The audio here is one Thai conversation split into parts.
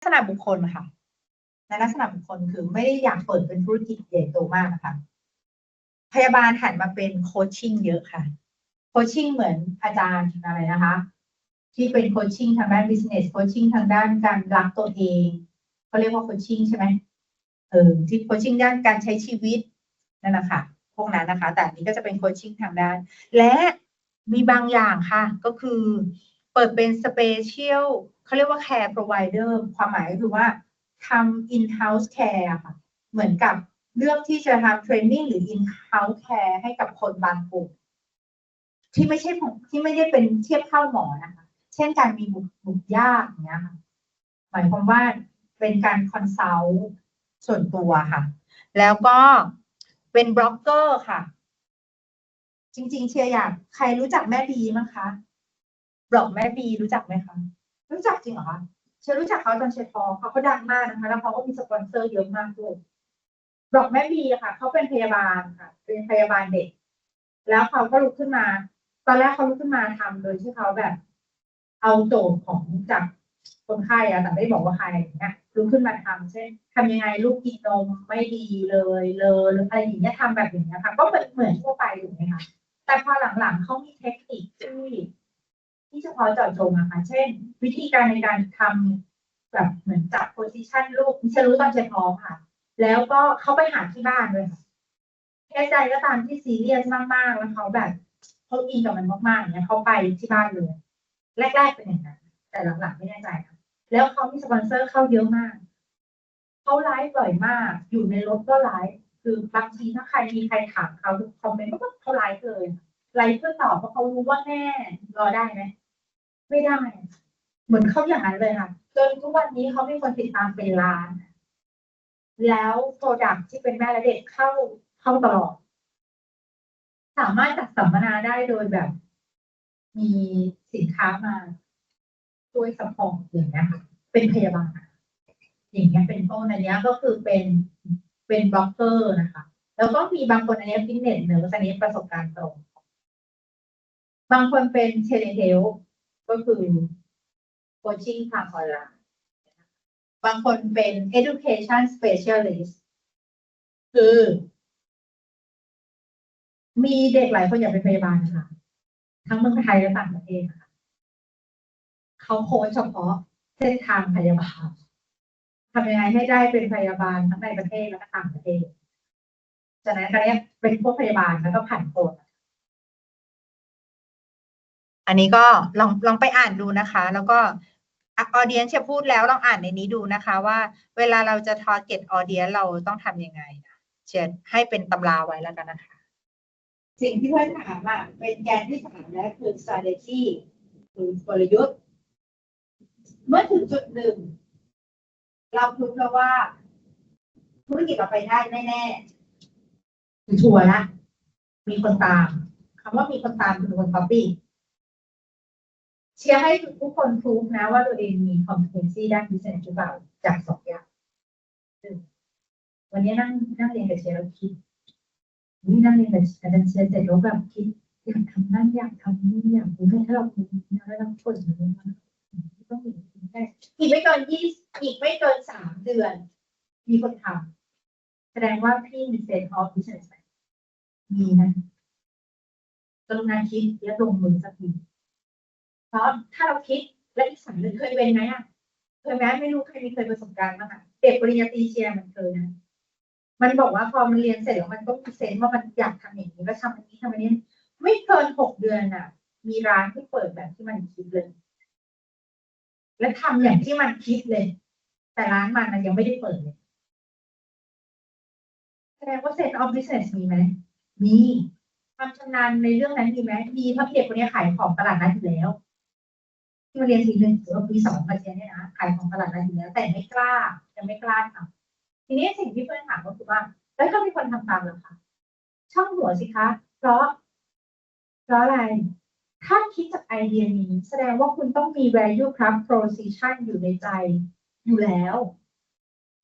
ลักษณะบุคคลค่ะ ในลักษณะบุคคลคือไม่ได้อยากเปิดเป็นธุรกิจใหญ่โตมากนะคะพยาบาลหันมาเป็นโคชชิ่งเยอะค่ะ โคชชิ่งเหมือนอาจารย์อะไรนะคะ ที่เป็นโคชชิ่งทางด้าน business โคชชิ่งทางด้านการรักตัวเองเขาเรียกว่าโคชชิ่งใช่ไหมเออที่โคชชิ่งด้านการใช้ชีวิตนั่นนะค่ะพวกนั้นนะคะ แต่อันนี้ก็จะเป็นโคชชิ่งทางด้าน และมีบางอย่างค่ะ ก็คือ เปิดเป็น special เขาเรียกว่า care provider ความหมายก็คือว่าทำ in house care อะค่ะ เหมือนกับเรื่องที่จะทำ training หรือ in house care ให้กับคนบางกลุ่มที่ไม่ใช่ที่ไม่ได้เป็นเทียบเท่าหมอนะคะ เช่นการมีบุตรบุตรยากอย่างเงี้ยค่ะหมายความว่าเป็นการคอนซัลท์ส่วนตัวค่ะ แล้วก็เป็นบล็อกเกอร์ค่ะ จริง ๆ เชียร์อยากใครรู้จักแม่บีมั้งคะ บล็อกแม่บีรู้จักไหมคะ รู้จักจริงเหรอคะเชรู้จักเขาตอนเชียร์ทองเขาก็ดังมากนะคะ แล้วเขาก็มีสปอนเซอร์เยอะมากด้วยบล็อกแม่บีอะค่ะ เขาเป็นพยาบาลค่ะ เป็นพยาบาลเด็ก แล้วเขาก็ลุกขึ้นมา ตอนแรกเขาลุกขึ้นมาทำโดยที่เขาแบบ เอาโจทย์ของจากคนไข้อะแต่ไม่บอกว่าใครอย่างเงี้ยลุกขึ้นมาทำเช่นทำยังไงลูกกินนมไม่ดีเลยเลยหรืออะไรอย่างเงี้ยทำแบบอย่างเงี้ยค่ะ ก็เหมือนเหมือนทั่วไปถูกไหมคะแต่พอหลังๆเขามีเทคนิคที่ ที่เฉพาะเจาะจงอะค่ะ เช่น วิธีการในการทำแบบเหมือนจับโพซิชันลูกฉันรู้ตอนเช็ดท้องค่ะ แล้วก็เขาไปหาที่บ้านเลยค่ะแค่ใจก็ตามที่ซีเรียสมากๆแล้วเขาแบบเขาอินกับมันมากๆอย่างเงี้ยเขาไปที่บ้านเลย แรกๆเป็นอย่างนั้นแต่หลังๆไม่แน่ใจนะแล้วเขามีสปอนเซอร์เข้าเยอะมากเขาไลฟ์บ่อยมาก อยู่ในรถก็ไลฟ์คือบางทีถ้าใครมีใครถามเขาคอมเมนต์ก็เขาไลฟ์เลยไลฟ์เพื่อตอบเพราะเขารู้ว่าแม่รอได้ไหม ไม่ได้ เหมือนเขาอย่างนั้นเลยค่ะ จนทุกวันนี้เขามีคนติดตามเป็นล้าน แล้วโปรดักที่เป็นแม่และเด็กเข้าเข้าตลอด สามารถจัดสัมมนาได้โดยแบบ มีสินค้ามาช่วยสปอร์ตอย่างเงี้ค่ะเป็นพยาบาลอย่างเงี้ยเป็นต้นอันนี้ก็คือเป็นเป็นบล็อกเกอร์นะคะ แล้วก็มีบางคนอันนี้ฟิตเนสเนอร์อันนี้ประสบการณ์ตรง บางคนเป็นเทเลเฮล ก็คือโคชชิ่งทางออนไลน์บางคนเป็น education specialist คือ มีเด็กหลายคนอยากเป็นพยาบาลค่ะ ทั้งเมืองไทยและต่างประเทศค่ะเขาโค้ชเฉพาะเส้นทางพยาบาลทำยังไงให้ได้เป็นพยาบาลทั้งในประเทศและต่างประเทศจากนั้นตอนนี้เป็นพวกพยาบาลแล้วก็ผ่านโค้ช อันนี้ก็ลองลองไปอ่านดูนะคะ แล้วก็ออเดียนเชพูดแล้วลองอ่านในนี้ดูนะคะ ว่าเวลาเราจะ target audience เราต้องทำยังไงเชียให้เป็นตำราไว้แล้วกันนะคะ สิ่งที่เพื่อนถามอะเป็นแกนที่สามและคือ strategy คือกลยุทธ์ เมื่อถึงจุดหนึ่ง เราคิดแล้วว่าธุรกิจเราไปได้แน่ๆคือชัวร์ละมีคนตามคำว่ามีคนตามคือคน copy เชียร์ให้ทุกคนพูฟนะว่าตัวเองมี competency ด้าน business หรือเปล่าจากสองอย่างวันนี้นั่งนั่งเรียนกับเชียร์แล้วคิดนี่นั่งเรียนกับอาจารย์เชียร์เสร็จแล้วแบบคิดอยากทำนั่นอยากทำนี่อยากรู้ถ้าเรามีนะแล้วเราผลมันต้องมีได้อีกไม่เกินยี่อีกไม่เกินสามเดือน มีคนทำแสดงว่าพี่มีเซนออฟบิสเนสไหมมีนะกรุณาคิดและลงมือสักที เพราะถ้าเราคิดและอีกสามเดือนเคยเป็นไหมอะเคยไหมไม่รู้ใครมีเคยประสบการณ์บ้างอะเด็กปริญญาตรีเชียร์มันเคยนะมันบอกว่าพอมันเรียนเสร็จแล้วมันต้องเซนว่ามันอยากทำอย่างนี้แล้วทำอันนี้ทำอันนี้ไม่เกินหกเดือนอะ มีร้านที่เปิดแบบที่มันคิดเลย และทำอย่างที่มันคิดเลย แต่ร้านมันมันยังไม่ได้เปิดเลยแสดงว่าเซนออฟบิสเนสมีไหม มี ความชำนาญในเรื่องนั้นมีไหม มีเพราะเด็กคนนี้ขายของตลาดนัดอยู่แล้ว ที่มาเรียนปีหนึ่งหรือว่าปีสองมาเรียนเนี่ยนะขายของตลาดนัดอยู่แล้วแต่ไม่กล้ายังไม่กล้าทำทีนี้สิ่งที่เพื่อนถามก็คือว่าแล้วถ้ามีคนทำตามเราคะช่องหัวสิคะ เพราะ เพราะอะไร ถ้าคิดจากไอเดียนี้ แสดงว่าคุณต้องมี value ครับ proposition อยู่ในใจอยู่แล้ว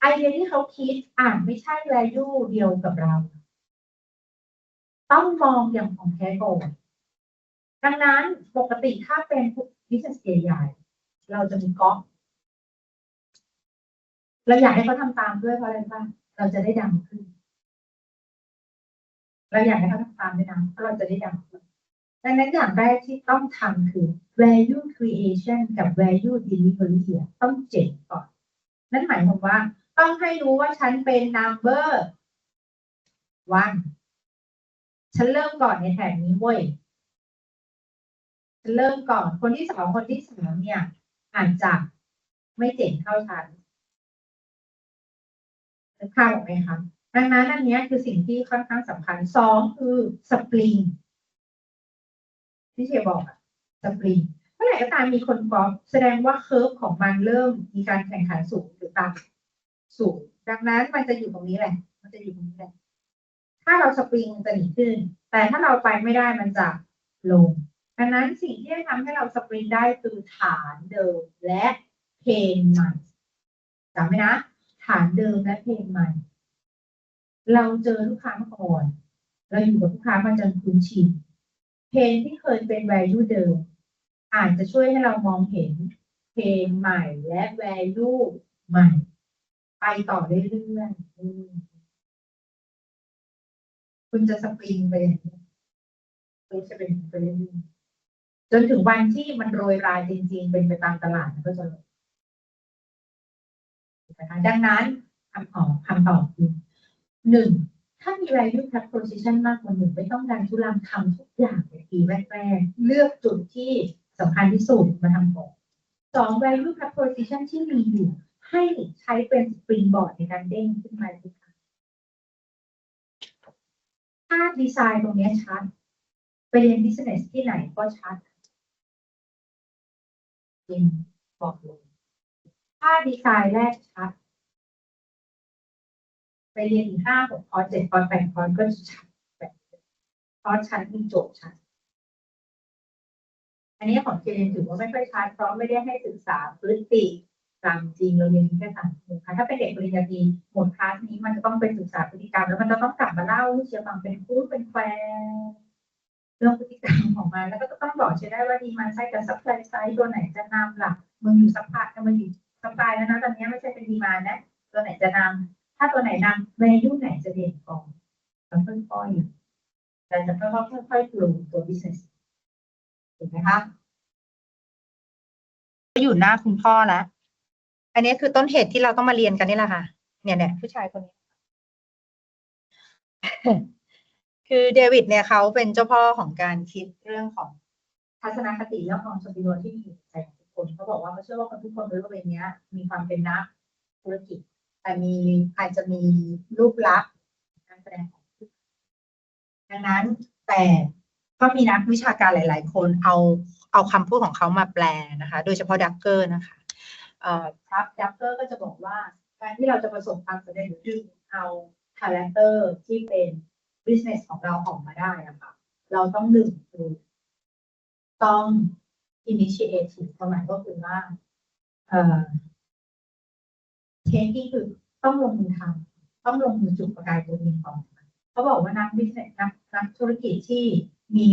ไอเดียที่เขาคิดอ่านไม่ใช่ value เดียวกับเรา ต้องมองอย่างของแท้ก่อนดังนั้นปกติถ้าเป็น business ใหญ่ๆเราจะมีก๊อกเราอยากให้เขาทำตามด้วยเพราะอะไรบ้างเราจะได้ดังขึ้น เราอยากให้เขาทำตามด้วยนะเพราะเราจะได้ดังขึ้นดังนั้นอย่างแรกที่ต้องทำคือ value creation กับ value delivery ต้องเจ๋งก่อน นั่นหมายความว่า ต้องให้รู้ว่าฉันเป็น number one ฉันเริ่มก่อนในแถบนี้เว้ย เริ่มก่อน คนที่สองคนที่สามเนี่ย อาจจะไม่เจ๋งเท่าฉันนึกภาพออกไหมคะดังนั้นอันเนี้ยคือสิ่งที่ค่อนข้างสำคัญสองคือสปริงที่เชยบอกอะสปริงเมื่อไหร่ก็ตามมีคนกอล์ฟแสดงว่าเคอร์ฟของมันเริ่มมีการแข่งขันสูงหรือต่ำสูง ดังนั้นมันจะอยู่ตรงนี้แหละ มันจะอยู่ตรงนี้แหละ ถ้าเราสปริงมันจะหนีขึ้น แต่ถ้าเราไปไม่ได้มันจะลง ดังนั้นสิ่งที่จะทำให้เราสปริงได้คือฐานเดิมและเพนใหม่จำไว้นะ ฐานเดิมและเพนใหม่ เราเจอลูกค้ามาก่อน เราอยู่กับลูกค้ามาจนคุ้นชินเพนที่เคยเป็น value เดิม อาจจะช่วยให้เรามองเห็นเพนใหม่และ value ใหม่ ไปต่อเรื่อยๆคุณจะสปริงไปอย่างนี้คุณจะเป็นไปเรื่อยๆ จนถึงวันที่มันโรยรายจริง ๆ เป็นไปตามตลาดก็จะลงนะคะดังนั้นคำตอบคำตอบคือหนึ่งถ้ามี value proposition มากกว่าหนึ่งไม่ต้องดันทุลังทำทุกอย่างในทีแรกๆเลือกจุดที่สำคัญที่สุดมาทำก่อนสอง value proposition ที่มีอยู่ให้ใช้เป็น springboard ในการเด้งขึ้นมาทุกครั้งถ้าดีไซน์ตรงนี้ชัดไปเรียน business ที่ไหนก็ชัด จริงบอกเลยถ้าดีไซน์แรกชัด ไปเรียนอีห้าหกคอร์สเจ็ดคอร์สแปดคอร์สก็จะชัดแบบคอร์สชั้นมีโจทย์ชัด อันนี้ของเจเรียนถือว่าไม่ค่อยชัดเพราะไม่ได้ให้ศึกษาพฤติกรรมจริงเราเรียนแค่สามชั่งค่ะถ้าเป็นเด็กปริญญาตรีหมดคลาสนี้มันจะต้องไปศึกษาพฤติกรรมแล้วมันจะต้องกลับมาเล่าเชียร์ฟังเป็นพูดเป็นแคว เรื่องพฤติกรรมของมัน แล้วก็ต้องบอกเชียร์ได้ว่าดีมันไซด์กับซัพพลายไซด์ตัวไหนจะนำล่ะมึงอยู่ซัพพลายมันอยู่ซัพพลายแล้วนะตอนนี้ไม่ใช่เป็นดีมานะตัวไหนจะนำถ้าตัวไหนนำ value ไหนจะเด่นก่อนแล้วค่อยๆแต่จะค่อยๆค่อยๆปรุงตัว business ถูกไหมคะอยู่หน้าคุณพ่อแล้วอันนี้คือต้นเหตุที่เราต้องมาเรียนกันนี่แหละค่ะ เนี่ยเนี่ยผู้ชายคนนี้ คือเดวิดเนี่ยเขาเป็นเจ้าพ่อของการคิดเรื่องของทัศนคติเรื่องของสปิริตที่มีอยู่ในใจของทุกคนเขาบอกว่าเขาเชื่อว่าคนทุกคนบนโลกใบนี้มีความเป็นนักธุรกิจ แต่มีอาจจะมีรูปลักษณ์การแสดงของดังนั้นแต่ก็มีนักวิชาการหลาย ๆ คนเอาเอาคำพูดของเขามาแปลนะคะ โดยเฉพาะดักเกอร์นะคะเอ่อครับดักเกอร์ก็จะบอกว่า การที่เราจะประสบความสำเร็จหรือดึงเอาคาแรคเตอร์ที่เป็น business ของเราออกมาได้อะคะเราต้องดึงคือต้อง initiative ความายก็คือว่าเอ่อ taking คือต้องลงมือทำต้องลงมือจุดประกายตัวเองก่อนเขาบอกว่านัก business นักนักธุรกิจที่มี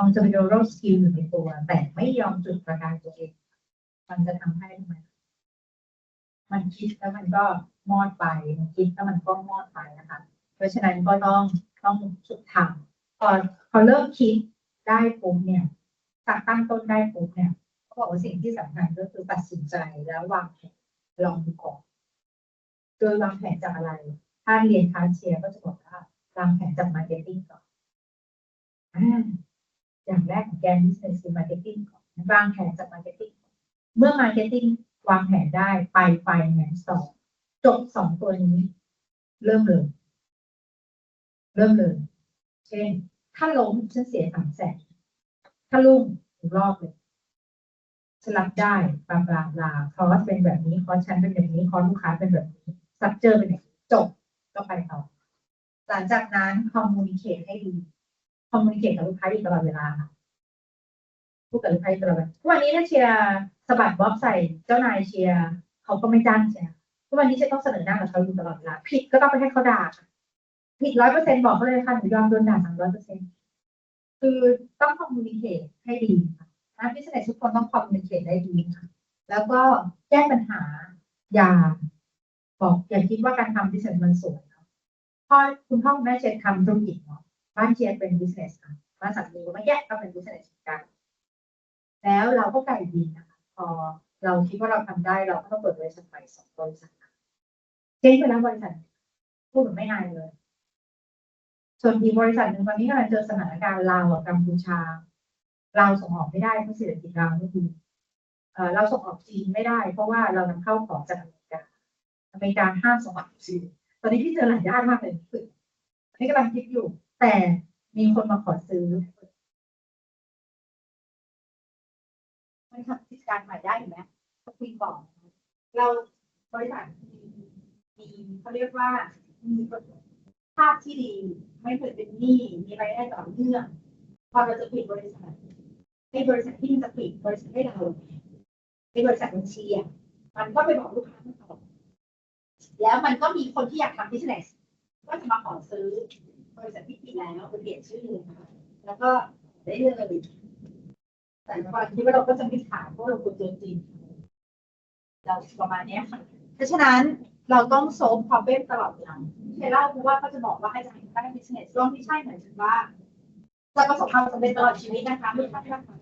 entrepreneurial skill อยู่ในตัว แต่ไม่ยอมจุดประกายตัวเอง มันจะทำให้ทำไมมันคิดแล้วมันก็มอดไป มันคิดแล้วมันก็มอดไปนะคะ เพราะฉะนั้นก็ต้อง ต้องฝึกทำพอพอเริ่มคิดได้ปุ๊บเนี่ยจากตั้งต้นได้ปุ๊บเนี่ยเขาบอกว่าสิ่งที่สำคัญก็คือตัดสินใจแล้ววางแผนลองดูก่อนโดยวางแผนจากอะไร ถ้าเรียนคาเชียร์ก็จะบอกว่าวางแผนจากมาร์เก็ตติ้งก่อนอย่างแรกของแกน business คือ marketing ก่อนวางแผนจาก marketing เมื่อ marketing วางแผนได้ไปไฟแนนซ์สองจบสองตัวนี้ เริ่มเลย เริ่มเลย เช่น ถ้าล้มฉันเสียสามแสนถ้าลุ่งถึงรอบเลยฉันรับได้บลาบลาลาคอร์สเป็นแบบนี้คอสฉันเป็นแบบนี้คอสลูกค้าเป็นแบบนี้สับเจอเป็นแบบจบก็ไปต่อหลังจากนั้นคอมมูนิเคชให้ดีคอมมูนิเคชกับลูกค้าอยู่ตลอดเวลาค่ะพูดกับลูกค้าตลอดเวลาทุกวันนี้ถ้าเชียร์สะบัดบ๊อบใส่เจ้านายเชียร์เขาก็ไม่จ้างเชียร์ทุกวันนี้เชียร์ต้องเสนอหน้ากับเขาอยู่ตลอดเวลาผิดก็ต้องไปให้เขาด่าค่ะ ผิดร้อยเปอร์เซ็นบอกเขาเลยค่ะหนูยอมโดนด่าสามร้อยเปอร์เซ็นคือต้องคอมมูนิเคชให้ดีค่ะนักพิเศษทุกคนต้องคอมมูนิเคชได้ดีค่ะ แล้วก็แก้ปัญหาอย่าบอกอย่าคิดว่าการทำ business มันสวยเนาะพ่อคุณพ่อคุณแม่เชนทำธุรกิจเนาะบ้านเชียนเป็น business ค่ะบ้านสามีก็ไม่แยกก็เป็น business เหมือนกันแล้วเราก็ไก่ดีนะคะพอเราคิดว่าเราทำได้เราก็ต้องเปิดบริษัทใหม่สองบริษัทค่ะเจ๊งไปแล้วบริษัทพูดเหมือนไม่อายเลย ส่วนอีกบริษัทหนึ่งตอนนี้กำลังเจอสถานการณ์ลาวกับกัมพูชาเราส่งออกไม่ได้เพราะเศรษฐกิจเราไม่ดีเอ่อเราส่งออกจีนไม่ได้ เพราะว่าเรานำเข้าของจากอเมริกาอเมริกาห้ามส่งออกจีนตอนนี้พี่เจอหลายด้านมากเลยคืออันนี้กำลังคิดอยู่ แต่มีคนมาขอซื้อมันทำกิจการใหม่ได้ไหมก็คุยบอก เราบริษัทมีเขาเรียกว่ามี ภาพที่ดี ไม่เคยเป็นหนี้มีรายได้ต่อเนื่องพอเราจะปิดบริษัทในบริษัทที่มันจะปิดบริษัทให้เราในบริษัทบัญชีอะมันก็ไปบอกลูกค้าไม่ต่อแล้วมันก็มีคนที่อยากทำ business ก็จะมาขอซื้อบริษัทที่ปิดแล้วไปเปลี่ยนชื่อนะคะแล้วก็ได้เลยแต่ก่อนที่ว่าเราก็จะไม่ถามเพราะเราควรเจอจริงเราประมาณนี้ค่ะเพราะฉะนั้น เราต้องโซฟ problem ตลอดเวลาเคยเล่าเพราะว่าเขาจะบอกว่าให้จะให้ได้ business ร่วมที่ใช่หมือนกันว่าจะประสบความสำเร็จตลอดชีวิตนะคะไม่ใช่นะคะ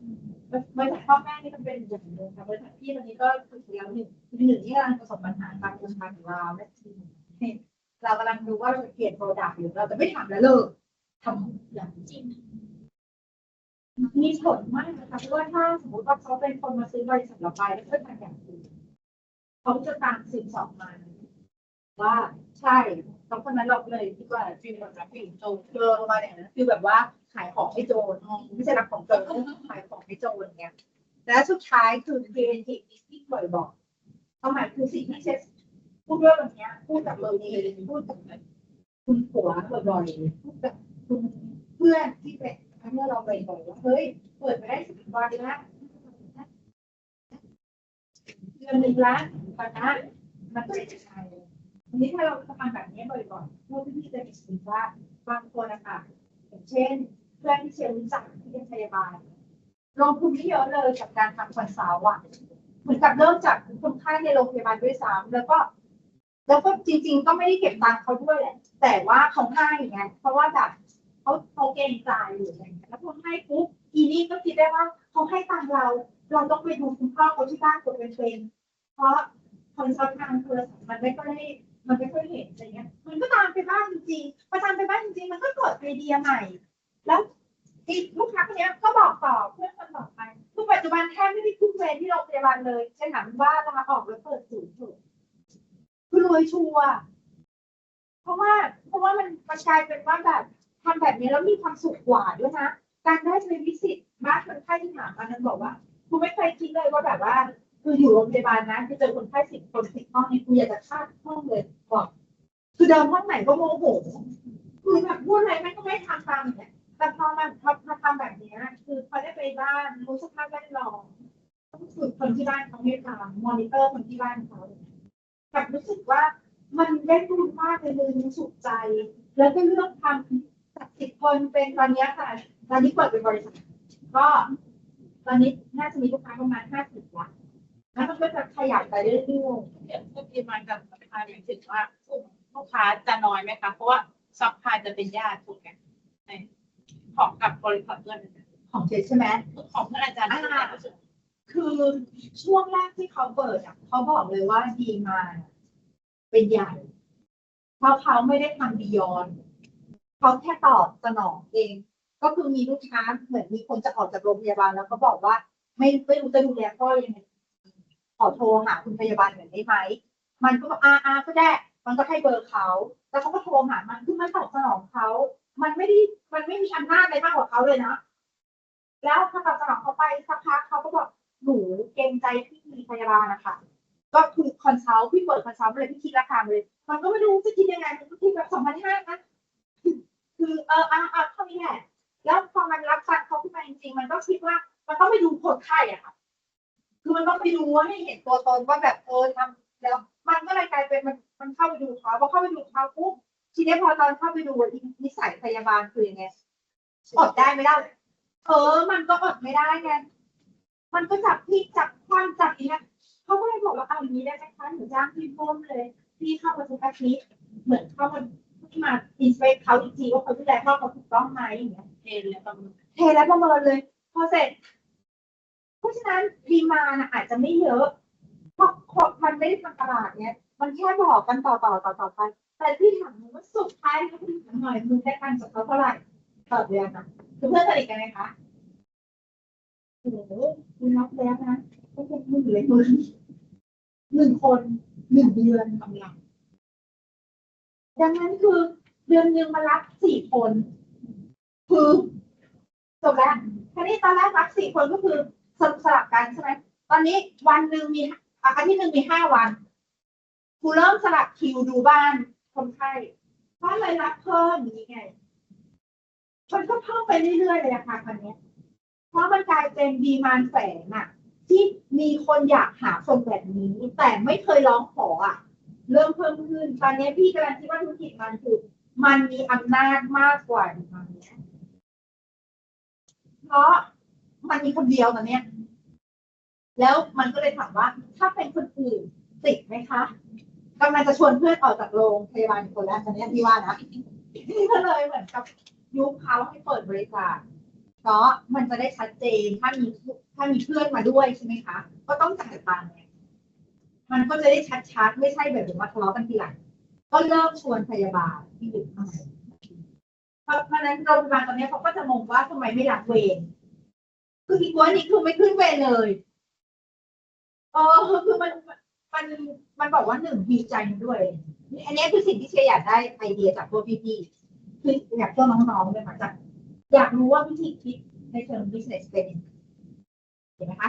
บริษัทพ่อแม่นี่มันเป็นอย่างหนึ่งค่ะบริษัทพี่ตอนนี้ก็คือแล้วหนึ่งหนึ่งที่กำลังประสบปัญหาการลงทุนของเราและทีมเรากำลังดูว่าเราจะเปลี่ยนโปรดักต์หรือเราจะไม่ทำแล้วเลิกทำอย่างจริงมีผลมากนะคะเพราะว่าถ้าสมมติว่าเขาเป็นคนมาซื้อบริษัทเราไปแล้วก็ทำอย่างอื่นเขาจะตามสืบสอบมา ว่าใช่เพราะฉะนั้นเราเลยคิดว่าฟิลแบบฟิลโจรเจอประมาณอย่างนั้นคือแบบว่าขายของให้โจรไม่ใช่รับของโจรขายของให้โจรเงี้ยและสุดท้ายคือ creative thinking บ่อยๆความหมายคือสิ่งที่เชฟพูดเรื่องแบบเนี้ยพูดกับเราเองพูดกับคุณผัวบ่อยๆพูดกับคุณเพื่อนที่เป็นเมื่อเราไปบอกว่าเฮ้ยเปิดไปได้สิบวันล้วเดือนหนึ่งละปัญหามันก็จะใช่ ทีนี้ถ้าเราทำแบบนี้บ่อยๆพวกพี่จะเห็นว่าบางคนนะคะอย่างเช่น เพื่อนที่เชียร์รู้จักที่เป็นพยาบาลลงทุนไม่เยอะเลยกับการทำคอนซัลท์อะเหมือนกับเริ่มจากคนไข้ในโรงพยาบาลด้วยซ้ำแล้วก็ แล้วก็จริง ๆ ก็ไม่ได้เก็บตังค์เขาด้วยแหละแต่ว่าเขาให้ไงเพราะว่าแบบเขาเขาเกรงใจหรืออะไรอย่างเงี้ยแล้วพอให้ปุ๊บอีนี่ก็คิดได้ว่าเขาให้ตังค์เรา เราต้องไปดูคุณพ่อเขาที่บ้านตัวเป็นๆเพราะคนชอบทางโทรศัพท์มันไม่ค่อยได้ มันไม่ค่อยเห็นอะไรเงี้ย มันก็ตามไปบ้านจริงๆพอตามไปบ้านจริงๆ มันก็เกิดไอเดียใหม่ แล้วอีกลูกค้าคนนี้ก็บอกต่อเพื่อนคนต่อไปคือปัจจุบันแทบไม่ได้ขึ้นเวรที่โรงพยาบาลเลยฉันถามว่าลาออกแล้วเปิดศูนย์เถอะคือรวยชัวร์เพราะว่าเพราะว่ามันมันกลายเป็นว่าแบบทำแบบนี้แล้วมีความสุขกว่าด้วยนะ การได้ไปวิสิตบ้านคนไข้ที่ถามมานั้นบอกว่าคุณไม่เคยคิดเลยว่าแบบว่า คืออยู่โรงพยาบาลนะคือเจอคนไข้สิบคนสิบห้องนี่คุณอยากจะฆ่าห้องเลยบอก คือเดินห้องไหนก็โมโหคือแบบพูดอะไรแม่ก็ไม่ทำตามเนี่ยแต่พอมาพอมาทำแบบนี้คือพอได้ไปบ้านรู้สภาพแวดล้อมต้องฝึกคนที่บ้านเขาให้ทำมอนิเตอร์คนที่บ้านเขาแบบรู้สึกว่ามันได้บุญมากเลยเลยมันสุขใจ แล้วก็เลือกทำจากสิบคนเป็นตอนนี้ค่ะตอนนี้เปิดเป็นบริษัทก็ ตอนนี้น่าจะมีลูกค้าประมาณห้าสิบละ แล้วมันก็จะขยับไปเรื่อยเดี๋ยวจะพิมพ์กับซัพพลายหมายถึงว่ากลุ่มลูกค้าจะน้อยไหมคะ เพราะว่าซัพพลายจะเป็นญาติถูกไหมในของกับบริษัทเพื่อนๆของเจใช่ไหมของเพื่อนอาจารย์ที่เป็นรู้สึกคือช่วงแรกที่เขาเปิดอะเขาบอกเลยว่าดีมาเป็นใหญ่เพราะเขาไม่ได้ทำบียอนเขาแค่ตอบสนองเอง ก็คือมีลูกค้าเหมือนมีคนจะออกจากโรงพยาบาลแล้วก็บอกว่า ไม่ไม่รู้จะดูแลพ่อยังไง ขอโทรหาคุณพยาบาลหน่อยได้ไหม มันก็บอกอาอาก็ได้ มันก็ให้เบอร์เขา แล้วเขาก็โทรหามันคือมันตอบสนองเขา มันไม่ได้ มันไม่มีอำนาจอะไรมากกว่าเขาเลยนะ แล้วพอตอบสนองเขาไปสักพักเขาก็บอกหนูเกรงใจพี่มีพยาบาลนะคะ ก็คือคอนเซัลท์พี่เปิดคอนเซัลท์เลยพี่คิดราคาเลย มันก็ไม่รู้จะคิดยังไง มันก็คิดแบบสองพันห้านะ คือเอออะอะเท่านี้แหละ แล้วพอมันรับฟังเขาขึ้นมาจริงๆ มันก็คิดว่า มันต้องไปดูคนไข้อะค่ะ คือมันต้องไปดูว่าให้เห็นตัวตนว่าแบบเออทำแล้ว มันก็เลยกลายเป็นมันมันเข้าไปดูเขาพอเข้าไปดูเขาปุ๊บทีนี้พอตอนเข้าไปดูอีนิสัยพยาบาลคือยังไงอดได้ไม่ได้ เออ มันก็อดไม่ได้ไงมันก็จับพี่จับความจับอย่างเงี้ยเขาก็เลยบอกว่าเอาอย่างนี้ได้ไหมคะหนูจ้างพี่พ่มเลยพี่เข้ามาทุกอาทิตย์เหมือนเข้ามาที่มาอินสเปคเขาจริงๆว่าเขาดูแลพ่อเขาถูกต้องไหมอย่างเงี้ยเทรนแล้วประมาณเทแล้วประเมินเลย พอเสร็จ เพราะฉะนั้นดีมานะอาจจะไม่เยอะเพราะเพราะมันไม่ได้ทำตลาดเนี้ยมันแค่บอกกันต่อต่อต่อต่อไป แต่ที่ถามมึงว่าสุดท้ายแล้วพี่ถามหน่อยมึงได้ตังค์จากเขาเท่าไหร่ต่อเดือนนะคือเพื่อนสนิทกันไหมคะโอ้โหคุณนับแล้วนะก็เป็นหมื่นเลยมึงหนึ่งคนหนึ่งเดือนกำลังดังนั้นคือเดือนหนึ่งมารับสี่คน คือจบแล้วทีนี้ตอนแรกรับสี่คนก็คือ สลับสลับกันใช่ไหมตอนนี้วันหนึ่งมีอาทิตย์หนึ่งมีห้าวันครูเริ่มสลับคิวดูบ้านคนไข้ก็เลยรับเพิ่มอย่างนี้ไงมันก็เพิ่มไปเรื่อยๆเลยอะค่ะคันนี้เพราะมันกลายเป็นดีมานแฝงอะที่มีคนอยากหาคนแบบนี้ แต่ไม่เคยร้องขออะเริ่มเพิ่มขึ้น ตอนนี้พี่กำลังคิดว่าธุรกิจมันคือมันมีอำนาจมากกว่าดีมันเนี้ยเพราะ มันมีคนเดียวตอนเนี้ย แล้วมันก็เลยถามว่า ถ้าเป็นคนอื่นติดไหมคะกำลังจะชวนเพื่อนออกจากโรงพยาบาลคนแล้วตอนนี้พี่ว่านะพี่ก็เลยเหมือนกับยุคเขาให้เปิดบริษัทเพราะมันจะได้ชัดเจนถ้ามีถ้ามีเพื่อนมาด้วยใช่ไหมคะ ก็ต้องจ่ายตังค์ไงมันก็จะได้ชัดๆ ไม่ใช่แบบว่าทะเลาะกันทีหลังก็เริ่มชวนพยาบาลที่อยู่ข้างในเพราะฉะนั้นโรงพยาบาลตอนนี้เขาก็จะงงว่าทำไมไม่รับเวร คืออีกวันนี้คือไม่ขึ้นเวรเลยเออคือมันมันมันบอกว่าหนึ่งดีใจด้วย อันนี้คือสิ่งที่เชียอยากได้ไอเดียจากพวกพี่ๆคืออยากเจ้าน้องๆเลยค่ะจากอยากรู้ว่าวิธีคิดในเชิง business เป็นยังไงเห็นไหมคะ